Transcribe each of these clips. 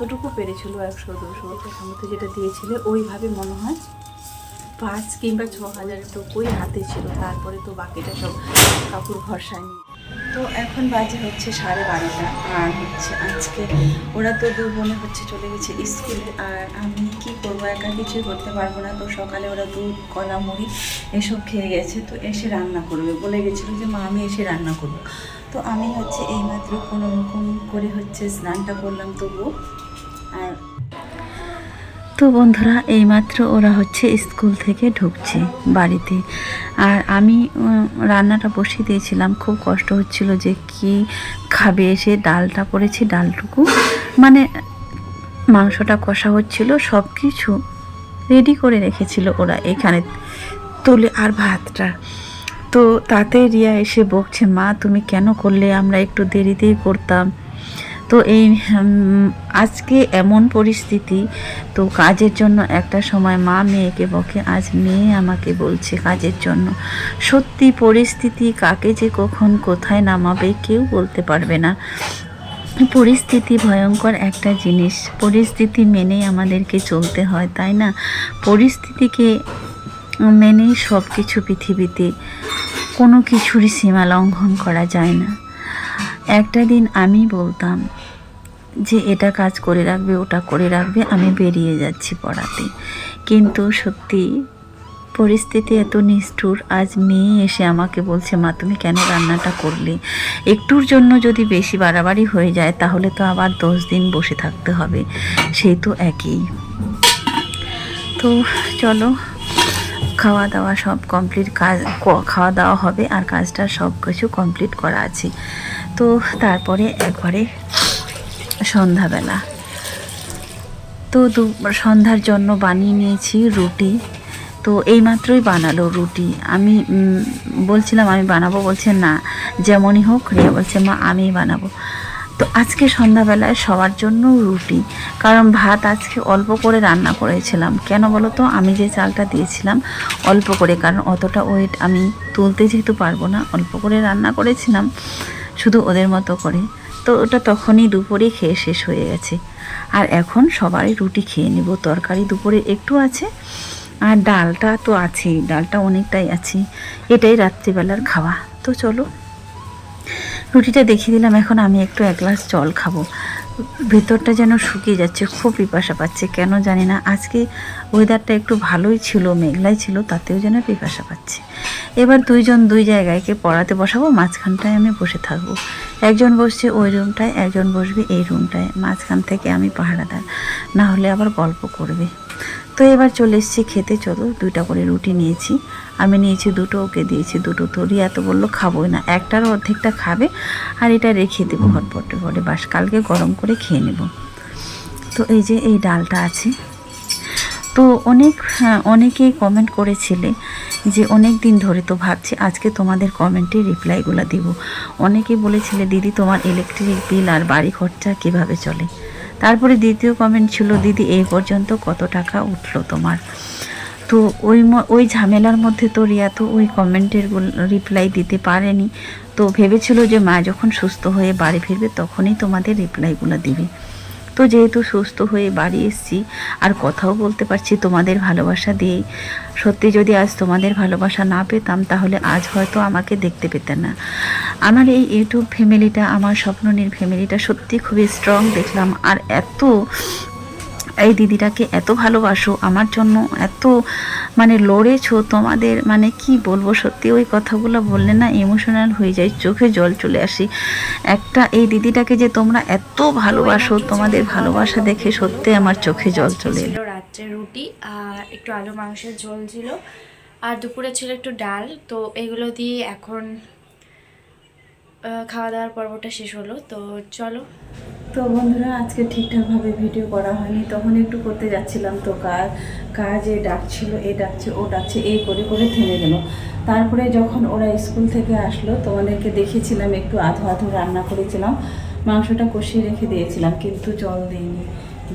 কতটুকু পেরেছিল একশো, দুশো মধ্যে যেটা দিয়েছিল, ওইভাবে মনে হয় পাঁচ কিংবা ছ হাজারের তো ওই হাতে ছিল। তারপরে তো বাকিটা সব কাকুর ভরসা তো এখন বাজে হচ্ছে সাড়ে বারোটা, আর হচ্ছে আজকে ওরা তো দু বোনে হচ্ছে চলে গেছে স্কুলে, আর আমি কি করব, একা কিছুই করতে পারব না। তো সকালে ওরা দুধ, কলা, মুড়ি এসব খেয়ে গেছে, তো এসে রান্না করবে। বলে গেছিল যে, মা, আমি এসে রান্না করব। তো আমি হচ্ছে এইমাত্র কোনো রকম করে হচ্ছে স্নানটা করলাম, তবুও তো বন্ধুরা, এইমাত্র ওরা হচ্ছে স্কুল থেকে ঢুকছে বাড়িতে। আর আমি রান্নাটা বসিয়ে দিয়েছিলাম। খুব কষ্ট হচ্ছিল যে কি খাবে এসে ডালটা করেছি, ডালটুকু। মানে মাংসটা কষা হচ্ছিল সব কিছু রেডি করে রেখেছিল ওরা এখানে তুলে আর ভাতটা। তো তাতে রিয়া এসে বকছে, মা, তুমি কেন করলে? আমরা একটু দেরিতেই করতাম। তো এই আজকে এমন পরিস্থিতি, তো কাজের জন্য একটা সময় মা মেয়েকে বকে, আজ মেয়ে আমাকে বলছে কাজের জন্য। সত্যি পরিস্থিতি কাকে যে কখন কোথায় নামাবে কেউ বলতে পারবে না। পরিস্থিতি ভয়ঙ্কর একটা জিনিস, পরিস্থিতি মেনেই আমাদেরকে চলতে হয়, তাই না? পরিস্থিতিকে মেনেই সব কিছু পৃথিবীতে কোনো কিছুরই সীমা লঙ্ঘন করা যায় না। একটা দিন আমি বলতাম যে এটা কাজ করে রাখবে, ওটা করে রাখবে, আমি বেরিয়ে যাচ্ছি পড়াতে। কিন্তু সত্যি পরিস্থিতি এত নিষ্ঠুর, আজ মেয়ে এসে আমাকে বলছে, মা, তুমি কেন রান্নাটা করলে? একটুর জন্য যদি বেশি বাড়াবাড়ি হয়ে যায়, তাহলে তো আবার দশ দিন বসে থাকতে হবে। সেই তো একই। তো চলো খাওয়া দাওয়া সব কমপ্লিট কাজ খাওয়া দাওয়া হবে, আর কাজটা সব কিছু কমপ্লিট করা আছে। তো তারপরে একবারে সন্ধ্যাবেলা। তো সন্ধ্যার জন্য বানিয়ে নিয়েছি রুটি। তো এইমাত্রই বানালো রুটি। আমি বলছিলাম আমি বানাবো, বলছে না, যেমনই হোক, রিয়া বলছে, মা, আমিই বানাবো। তো আজকে সন্ধ্যাবেলায় সবার জন্য রুটি। কারণ ভাত আজকে অল্প করে রান্না করেছিলাম। কেন বলো তো? আমি যে চালটা দিয়েছিলাম অল্প করে, কারণ অতটা ওয়েট আমি তুলতে যেহেতু পারব না, অল্প করে রান্না করেছিলাম, শুধু ওদের মতো করে। তো ওটা তখনই দুপুরে খেয়ে শেষ হয়ে গেছে। আর এখন সবাই রুটি খেয়ে নিব, তরকারি দুপুরে একটু আছে, আর ডালটা তো আছেই, ডালটা অনেকটাই আছে, এটাই রাত্রিবেলার খাওয়া। তো চলো, রুটিটা দেখিয়ে দিলাম, এখন আমি একটু এক গ্লাস জল খাব। ভেতরটা যেন শুকিয়ে যাচ্ছে, খুব পিপাসা পাচ্ছে, কেন জানি না। আজকে ওয়েদারটা একটু ভালোই ছিল, মেঘলাই ছিল, তাতেও যেন পিপাসা পাচ্ছে। এবার দুইজন দুই জায়গায়কে পড়াতে বসাবো, মাঝখানটায় আমি বসে থাকব। একজন বসছে ওই রুমটায় একজন বসবে এই রুমটায় মাঝখান থেকে আমি পাহারাদার, না হলে আবার গল্প করবে। তো এবার চলে এসেছি খেতে চলো দুইটা করে রুটি নিয়েছি। আমি নিয়েছি দুটো ওকে দিয়েছি দুটো। তো রিয়া তো বলল খাবোই না একটার অর্ধেকটা খাবে আর এটা রেখে দেবো হটপটে করে বাস কালকে গরম করে খেয়ে নেব। তো এই যে এই ডালটা আছে। তো অনেক হ্যাঁ, অনেকেই কমেন্ট করেছিলে যে অনেক দিন ধরে তো ভাবছি আজকে তোমাদের কমেন্টে রিপ্লাইগুলো দিব। অনেকেই বলেছিলে দিদি তোমার ইলেকট্রিক বিল আর বাড়ি খরচা কীভাবে চলে? তারপরে দ্বিতীয় কমেন্ট ছিল, দিদি এই পর্যন্ত কত টাকা উঠল তোমার? তো ওই ওই ঝামেলার মধ্যে তো রিয়া তো ওই কমেন্টের রিপ্লাই দিতে পারেনি। তো ভেবেছিল যে মা যখন সুস্থ হয়ে বাড়ি ফিরবে তখনই তোমাদের রিপ্লাইগুলো দিবে। তো যেহেতু সুস্থ হয়ে বাড়ি এসেছি, আর কথাও বলতে পারছি তোমাদের ভালোবাসা দিয়েই। সত্যি যদি আজ তোমাদের ভালোবাসা না পেতাম, তাহলে আজ হয়তো আমাকে দেখতে পেতে না। আমার এই ইউটিউব ফ্যামিলিটা আমার স্বপ্ননীর ফ্যামিলিটা সত্যি খুবই স্ট্রং দেখলাম। আর এত এই দিদিটাকে এত ভালোবাসো, আমার জন্য এত মানে লড়েছো তোমাদের মানে কি বলব? সত্যি ওই কথাগুলো বললে না ইমোশনাল হয়ে যায়, চোখে জল চলে আসি। একটা এই দিদিটাকে যে তোমরা এত ভালোবাসো, তোমাদের ভালোবাসা দেখে সত্যি আমার চোখে জল চলে এলো। রাত্রে রুটি আর একটু আলু মাংসের ঝোল ছিল। আর দুপুরে ছিল একটু ডাল, তো এগুলো দিয়ে এখন খাওয়া দাওয়ার পর্বটা শেষ হলো, তো চলো। তো বন্ধুরা, আজকে ঠিকঠাকভাবে ভিডিও করা হয়নি। তখন একটু করতে যাচ্ছিলাম তো কাজ কাজে ডাকছিল, এ ডাকছে, ও ডাকছে, এই করে করে থেমে গেল। তারপরে যখন ওরা স্কুল থেকে আসলো তো তোমাদেরকে দেখেছিলাম একটু আধো আধো রান্না করেছিলাম। মাংসটা কষিয়ে রেখে দিয়েছিলাম, কিন্তু জল দিইনি,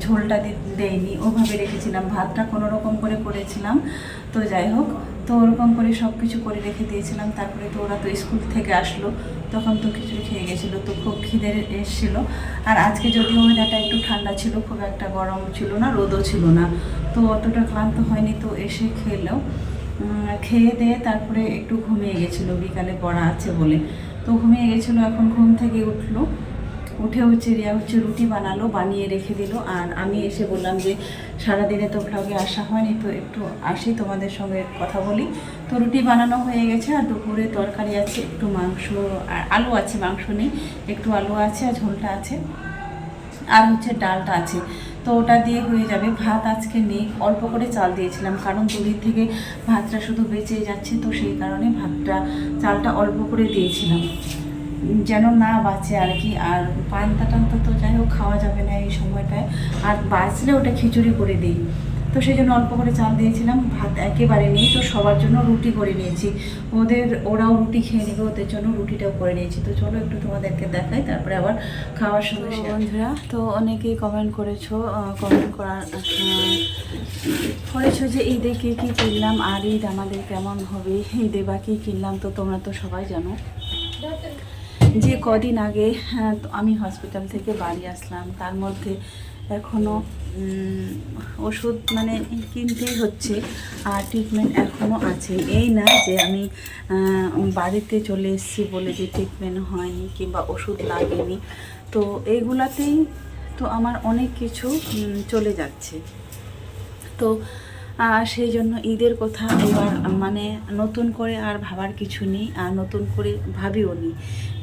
ঝোলটা দি- দেইনি। ওভাবে রেখেছিলাম, ভাতটা কোনো রকম করে করেছিলাম। তো যাই হোক তো ওরকম করে সব কিছু করে রেখে দিয়েছিলাম। তারপরে তো ওরা তো স্কুল থেকে আসলো তখন তো খিচুড়ি খেয়ে গেছিল তো খুব খিদে এসেছিল। আর আজকে যদিও ওয়েদারটা একটু ঠান্ডা ছিল খুব একটা গরম ছিল না রোদও ছিল না। তো অতটা ক্লান্ত হয়নি তো এসে উম, খেয়ে দিয়ে তারপরে একটু ঘুমিয়ে গেছিল বিকালে পড়া আছে বলে। তো ঘুমিয়ে গেছিল এখন ঘুম থেকে উঠল। উঠে হচ্ছে, রিয়া হচ্ছে রুটি বানালো, বানিয়ে রেখে দিল। আর আমি এসে বললাম যে, সারাদিনে তো ভ্লগে আসা হয়নি, তো একটু আসি তোমাদের সঙ্গে কথা বলি। তো রুটি বানানো হয়ে গেছে, আর দুপুরে তরকারি আছে, একটু মাংস, আর আলু আছে, মাংস নেই, একটু আলু আছে আর ঝোলটা আছে। আর হচ্ছে ডালটা আছে। তো ওটা দিয়ে হয়ে যাবে। ভাত আজকে নেই, অল্প করে চাল দিয়েছিলাম, কারণ দুদিন থেকে ভাতটা শুধু বেঁচে যাচ্ছে, তো সেই কারণে ভাতটা, চালটা অল্প করে দিয়েছিলাম। যেন না বাঁচে আর কি। আর পান্তা টান্তা তো যাই হোক খাওয়া যাবে না এই সময়টায়। আর বাঁচলে ওটা খিচুড়ি করে দিই। তো সেই জন্য অল্প করে চাল দিয়েছিলাম ভাত একেবারে নেই। তো সবার জন্য রুটি করে নিয়েছি। ওদের ওরাও রুটি খেয়ে নেবে ওদের জন্য রুটিটাও করে নিয়েছি। তো চলো একটু তোমাদেরকে দেখাই তারপরে আবার খাওয়ার সঙ্গে বন্ধুরা তো অনেকেই কমেন্ট করেছ কমেন্ট করার করেছ যে ঈদে কী কী কিনলাম আর ঈদ আমাদের কেমন হবে? ঈদে বা কী কিনলাম তো তোমরা তো সবাই জানো। যে কদিন আগে হ্যাঁ, আমি হসপিটাল থেকে বাড়ি আসলাম তার মধ্যে এখনও ওষুধ মানে কিনতেই হচ্ছে আর ট্রিটমেন্ট এখনও আছে। এই না যে আমি বাড়িতে চলে এসেছি বলে যে ট্রিটমেন্ট হয়নি কিংবা ওষুধ লাগেনি তো এইগুলাতেই তো আমার অনেক কিছু চলে যাচ্ছে। তো সেই জন্য ঈদের কথা এবার মানে নতুন করে আর ভাবার কিছু নেই, আর নতুন করে ভাবিও নি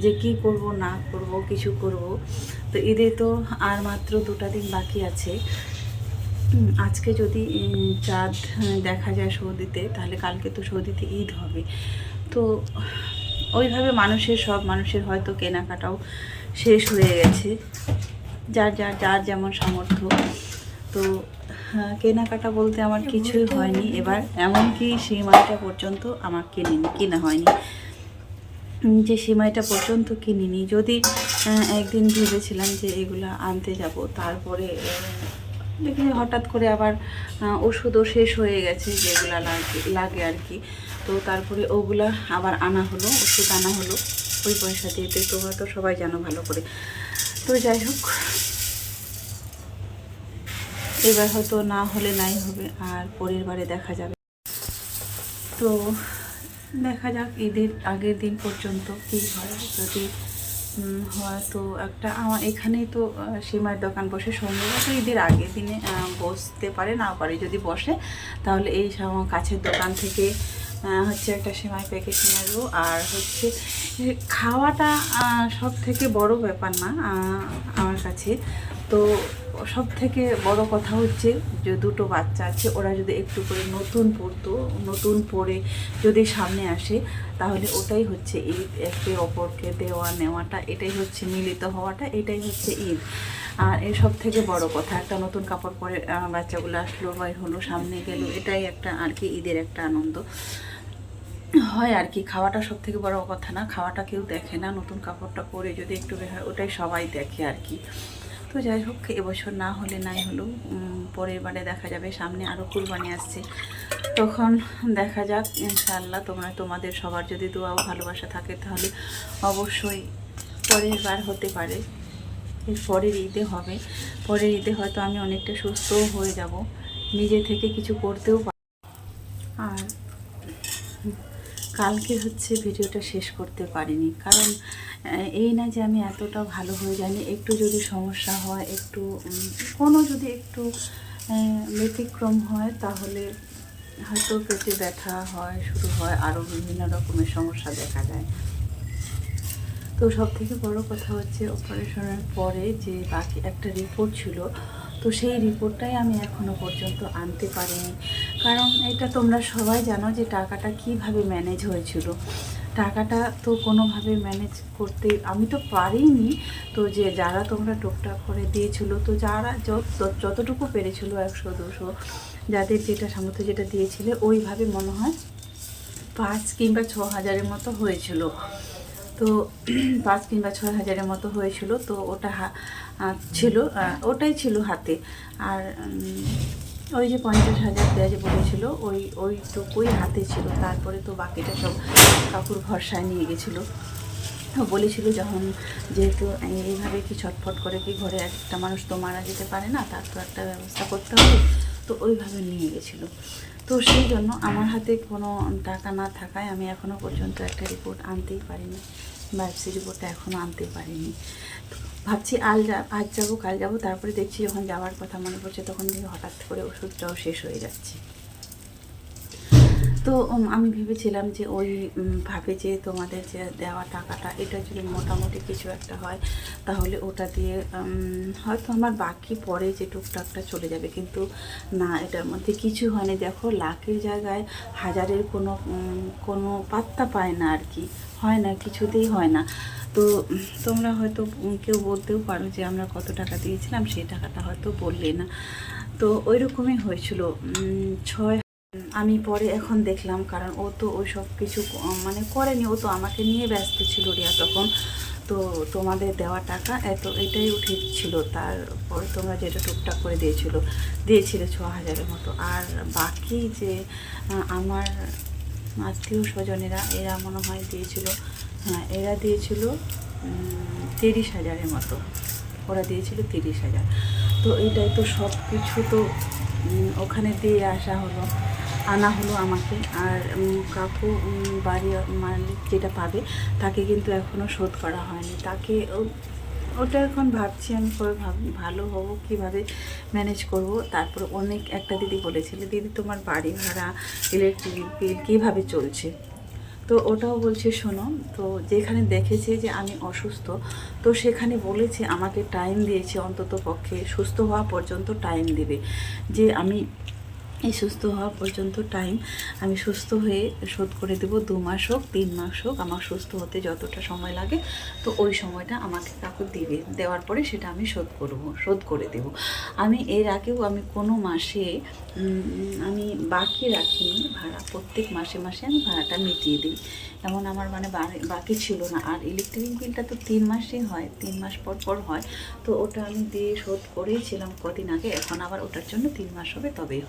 যে কি করব, না করব, কিছু করব। তো ঈদে তো আর মাত্র দুটা দিন বাকি আছে। আজকে যদি চাঁদ দেখা যায় সৌদিতে, তাহলে কালকে তো সৌদিতে ঈদ হবে। তো ওইভাবে মানুষের সব, মানুষের হয়তো কেনাকাটাও শেষ হয়ে গেছে। যার যার যার যেমন সামর্থ্য। তো হ্যাঁ, কেনাকাটা বলতে আমার কিছুই হয়নি। এবার এমনকি সিমাইটা পর্যন্ত আমার কিনিনি কেনা হয়নি। যে সিমাইটা পর্যন্ত কিনিনি যদি একদিন ভেবেছিলাম যে এগুলা আনতে যাব তারপরে দেখি হঠাৎ করে আবার ওষুধও শেষ হয়ে গেছে যেগুলা লাগে লাগে আর কি। তো তারপরে ওগুলা আবার আনা হলো ওষুধ আনা হলো ওই পয়সা দিয়ে। তোমরা তো সবাই জানো ভালো করে। তো যাই হোক এবার হয়তো না হলে নাই হবে, আর পরের বারে দেখা যাবে। তো দেখা যাক ঈদের আগের দিন পর্যন্ত কী হয়। যদি হয় তো একটা, আমার এখানেই তো সিমাইয়ের দোকান বসে সম্ভবত ঈদের আগের দিনে বসতে পারে, না পারে যদি বসে, তাহলে এই কাছের দোকান থেকে হচ্ছে একটা সিমাই প্যাকেট নিয়ে আসব। আর হচ্ছে খাওয়াটা সব থেকে বড় ব্যাপার না আমার কাছে। তো সব থেকে বড় কথা হচ্ছে যে দুটো বাচ্চা আছে, ওরা যদি একটু করে নতুন পড়তো, নতুন পড়ে যদি সামনে আসে, তাহলে ওটাই হচ্ছে ঈদ, একে অপরকে দেওয়া নেওয়াটা, এটাই হচ্ছে মিলিত হওয়াটা, এটাই হচ্ছে ঈদ। আর এর সব থেকে বড় কথা, একটা নতুন কাপড় পরে বাচ্চাগুলো আসলো বা হলো, সামনে গেল, এটাই একটা আর কি ঈদের একটা আনন্দ। হয় আর কি, খাওয়াটা সব থেকে বড় কথা না, খাওয়াটা কেউ দেখে না, নতুন কাপড়টা পরে যদি একটু বের হয়, ওটাই সবাই দেখে আর কি। তো যাই হোক, এবছর না হলে নাই হলো। পরের বারে দেখা যাবে, সামনে আরও কুরবানি আসছে। তখন দেখা যাক, ইনশাআল্লাহ তোমরা, তোমাদের সবার যদি দোয়া ভালোবাসা থাকে তাহলে অবশ্যই পরের বার হতে পারে। এর পরের ঈদে হবে। পরের ঈদে হয়তো আমি অনেকটা সুস্থও হয়ে যাব। নিজে থেকে কিছু করতেও পার আর কালকে হচ্ছে ভিডিওটা শেষ করতে পারিনি। কারণ এই না যে আমি এতটা ভালো হয়ে জানি একটু যদি সমস্যা হয়, একটু কোনো যদি একটু ব্যতিক্রম হয়, তাহলে হয়তো পেটে ব্যথা হয়, শুরু হয় আরও বিভিন্ন রকমের সমস্যা দেখা যায় তো সব থেকে বড় কথা হচ্ছে অপারেশনের পরে যে বাকি একটা রিপোর্ট ছিল তো সেই রিপোর্টটাই আমি এখনও পর্যন্ত আনতে পারিনি। কারণ এটা তোমরা সবাই জানো যে টাকাটা কীভাবে ম্যানেজ হয়েছিল। টাকাটা তো কোনোভাবে ম্যানেজ করতে আমি তো পারিনি। তো যে যারা তোমরা টুকটাক করে দিয়েছিল, তো যারা যত- যতটুকু পেরেছিল, একশো, দুশো, যাদের যেটা সামর্থ্য যেটা দিয়েছিলে, ওইভাবে মনে হয় পাঁচ কিংবা ছ হাজারের মতো হয়েছিল। তো পাঁচ কিংবা ছয় হাজারের মতো হয়েছিল। তো ওটা ছিল ওটাই ছিল হাতে। আর ওই যে পঞ্চাশ হাজার দেওয়া যে বলেছিল ওই, ওইটুকুই হাতে ছিল। তারপরে তো বাকিটা সব কাকুর ভরসায় নিয়ে গেছিল। বলেছিল যখন যেহেতু এইভাবে কি ছটফট করে কি ঘরে একটা মানুষ তো মারা যেতে পারে না, তার তো একটা ব্যবস্থা করতে হবে। তো ওইভাবে নিয়ে গেছিল। তো সেই জন্য আমার হাতে কোনো টাকা না থাকায় আমি এখনও পর্যন্ত একটা রিপোর্ট আনতেই পারিনি। বায়োপসি রিপোর্টটা এখনও আনতে পারিনি। ভাবছি আল যা, আজ যাব, কাল যাব, তারপরে দেখছি যখন যাওয়ার কথা মনে পড়ছে, তখন দেখি হঠাৎ করে ওষুধটাও শেষ হয়ে যাচ্ছে। তো আমি ভেবেছিলাম যে ওই ভাবে যে তোমাদের যে দেওয়া টাকাটা এটা যদি মোটামুটি কিছু একটা হয়, তাহলে ওটা দিয়ে হয়তো আমার বাকি পরে যে টুকটাকটা চলে যাবে। কিন্তু না, এটার মধ্যে কিছু হয়নি। দেখো লাখের জায়গায় হাজারের কোনো কোনো পাত্তা পায় না আর কি। হয় না, কিছুতেই হয় না। তো তোমরা হয়তো কেউ বলতেও পারো যে আমরা কত টাকা দিয়েছিলাম, সেই টাকাটা হয়তো বললে না। তো ওই রকমই হয়েছিল ছয় আমি পরে এখন দেখলাম, কারণ ও তো ওই সব কিছু মানে করেনি। ও তো আমাকে নিয়ে ব্যস্ত ছিল রিয়া তখন। তো তোমাদের দেওয়া টাকা এত, এটাই উঠেছিল। তারপরে তোমরা যেটা টুকটাক করে দিয়েছিল, দিয়েছিলে ছ হাজারের মতো। আর বাকি যে আমার আত্মীয় স্বজনেরা, এরা মনে হয় দিয়েছিল হ্যাঁ এরা দিয়েছিল তিরিশ হাজারের মতো। ওরা দিয়েছিল তিরিশ হাজার। তো এটাই তো সব কিছু তো ওখানে দিয়ে আসা হলো। আনা হলো আমাকে। আর কাকু বাড়ি মালিক যেটা পাবে, তাকে কিন্তু এখনও শোধ করা হয়নি। তাকে ওটা এখন ভাবছি আমি ভাব, ভালো হব, কীভাবে ম্যানেজ করব। তারপর অনেক, একটা দিদি বলেছিল, দিদি, তোমার বাড়ি ভাড়া ইলেকট্রিক বিল কীভাবে চলছে? তো ওটাও বলছে, শোনো, তো যেখানে দেখেছে যে আমি অসুস্থ, তো সেখানে বলেছে, আমাকে টাইম দিয়েছে, অন্তত পক্ষে সুস্থ হওয়া পর্যন্ত টাইম দেবে। যে আমি এই সুস্থ হওয়া পর্যন্ত টাইম আমি সুস্থ হয়ে শোধ করে দেব। দু মাস হোক, তিন মাস হোক, আমার সুস্থ হতে যতটা সময় লাগে, তো ওই সময়টা আমাকে কাকু দিবে। দেওয়ার পরে সেটা আমি শোধ করব, শোধ করে দেব। আমি এর আগেও আমি কোনো মাসে আমি বাকি রাখিনি, ভাড়া প্রত্যেক মাসে মাসে আমি ভাড়াটা মিটিয়ে দিই। এমন আমার মানে বাকি ছিল না। আর ইলেকট্রিক বিলটা তো তিন মাসেই হয়, তিন মাস পর পর হয়। তো ওটা আমি দিয়ে শোধ করেইছিলাম কদিন আগে, এখন আবার ওটার জন্য তিন মাস হবে, তবেই